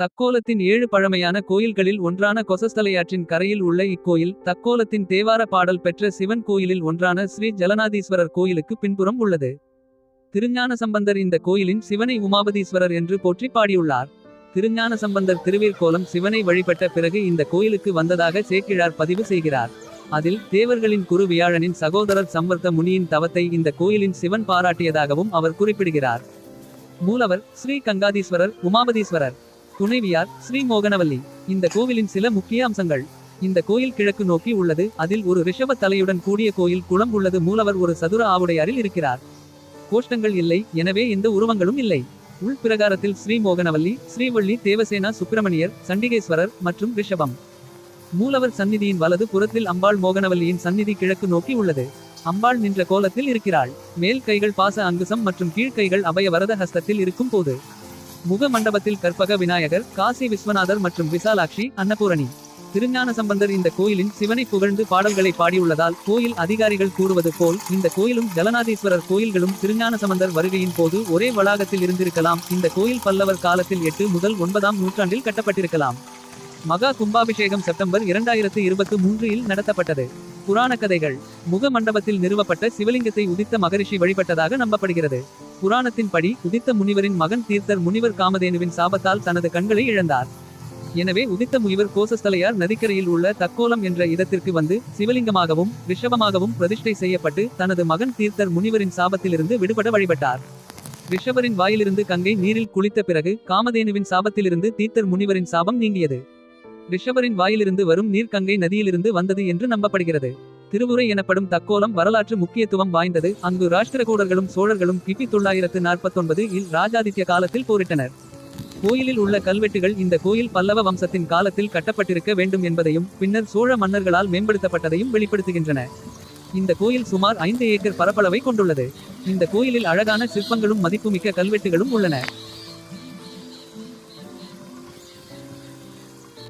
தக்கோலத்தின் ஏழு பழமையான கோயில்களில் ஒன்றான கொசஸ்தலையாற்றின் கரையில் உள்ள இக்கோயில் தக்கோலத்தின் தேவார பாடல் பெற்ற சிவன் கோயிலில் ஒன்றான ஸ்ரீ ஜலநாதீஸ்வரர் கோயிலுக்கு பின்புறம் உள்ளது. திருஞான சம்பந்தர் இந்த கோயிலின் சிவனை உமாபதீஸ்வரர் என்று போற்றி பாடியுள்ளார். திருஞான சம்பந்தர் திருவேற்கோலம் சிவனை வழிபட்ட பிறகு இந்த கோயிலுக்கு வந்ததாக சேக்கிழார் பதிவு செய்கிறார். அதில் தேவர்களின் குரு வியாழனின் சகோதரர் சம்பர்த்த முனியின் தவத்தை இந்த கோயிலின் சிவன் பாராட்டியதாகவும் அவர் குறிப்பிடுகிறார். மூலவர் ஸ்ரீ கங்காதீஸ்வரர் உமாபதீஸ்வரர். துணைவியார் ஸ்ரீ மோகனவல்லி இந்த கோவிலின் சில முக்கிய அம்சங்கள். இந்த கோயில் கிழக்கு நோக்கி உள்ளது. அதில் ஒரு ரிஷப தலையுடன் கூடிய கோயில் குளம் உள்ளது. மூலவர் ஒரு சதுர ஆவுடையாரில் இருக்கிறார். கோஷ்டங்கள் இல்லை. எனவே எந்த உருவங்களும் இல்லை. உள்பிரகாரத்தில் ஸ்ரீ மோகனவல்லி ஸ்ரீவள்ளி தேவசேனா சுப்பிரமணியர் சண்டிகேஸ்வரர் மற்றும் ரிஷபம். மூலவர் சந்நிதியின் வலது புறத்தில் அம்பாள் மோகனவல்லியின் சந்நிதி கிழக்கு நோக்கி உள்ளது. அம்பாள் நின்ற கோலத்தில் இருக்கிறாள். மேல் கைகள் பாச அங்குசம் மற்றும் கீழ்க்கைகள் அபய வரத ஹஸ்தத்தில் இருக்கும் போது. முக மண்டபத்தில் கற்பக விநாயகர் காசி விஸ்வநாதர் மற்றும் விசாலாட்சி அன்னபூரணி. திருஞான சம்பந்தர் இந்த கோயிலின் சிவனை புகழ்ந்து பாடல்களை பாடியுள்ளதால் கோயில் அதிகாரிகள் கூறுவது போல் இந்த கோயிலும் ஜலநாதீஸ்வரர் கோயில்களும் திருஞான சம்பந்தர் வருகையின் போது ஒரே வளாகத்தில் இருந்திருக்கலாம். இந்த கோயில் பல்லவர் காலத்தில் எட்டு முதல் ஒன்பதாம் நூற்றாண்டில் கட்டப்பட்டிருக்கலாம். மகா கும்பாபிஷேகம் செப்டம்பர் இரண்டாயிரத்து இருபத்தி மூன்றில் நடத்தப்பட்டது. புராண கதைகள். முக மண்டபத்தில் நிறுவப்பட்ட சிவலிங்கத்தை உதித்த மகரிஷி வழிபட்டதாக நம்பப்படுகிறது. புராணத்தின்படி உதித்த முனிவரின் மகன் தீர்த்தர் முனிவர் காமதேனுவின் சாபத்தால் தனது கண்களை இழந்தார். எனவே உதித்த முனிவர் கோசஸ்தலையார் நதிக்கரையில் உள்ள தக்கோலம் என்ற இடத்திற்கு வந்து சிவலிங்கமாகவும் ரிஷபமாகவும் பிரதிஷ்டை செய்யப்பட்டு தனது மகன் தீர்த்தர் முனிவரின் சாபத்திலிருந்து விடுபட வழிபட்டார். ரிஷபரின் வாயிலிருந்து கங்கை நீரில் குளித்த பிறகு காமதேனுவின் சாபத்திலிருந்து தீர்த்தர் முனிவரின் சாபம் நீங்கியது. ரிஷபரின் வாயிலிருந்து வரும் நீர் கங்கை நதியிலிருந்து வந்தது என்று நம்பப்படுகிறது. திருவுரை எனப்படும் தக்கோலம் வரலாற்று முக்கியத்துவம் வாய்ந்தது. அங்கு ராஷ்டிரகூடர்களும் சோழர்களும் கிபி தொள்ளாயிரத்து நாற்பத்தொன்பது இல் ராஜாதித்ய காலத்தில் போரிட்டனர். கோயிலில் உள்ள கல்வெட்டுகள் இந்த கோயில் பல்லவ வம்சத்தின் காலத்தில் கட்டப்பட்டிருக்க வேண்டும் என்பதையும் பின்னர் சோழ மன்னர்களால் மேம்படுத்தப்பட்டதையும் வெளிப்படுத்துகின்றன. இந்த கோயில் சுமார் ஐந்து ஏக்கர் பரப்பளவை கொண்டுள்ளது. இந்த கோயிலில் அழகான சிற்பங்களும் மதிப்புமிக்க கல்வெட்டுகளும் உள்ளன.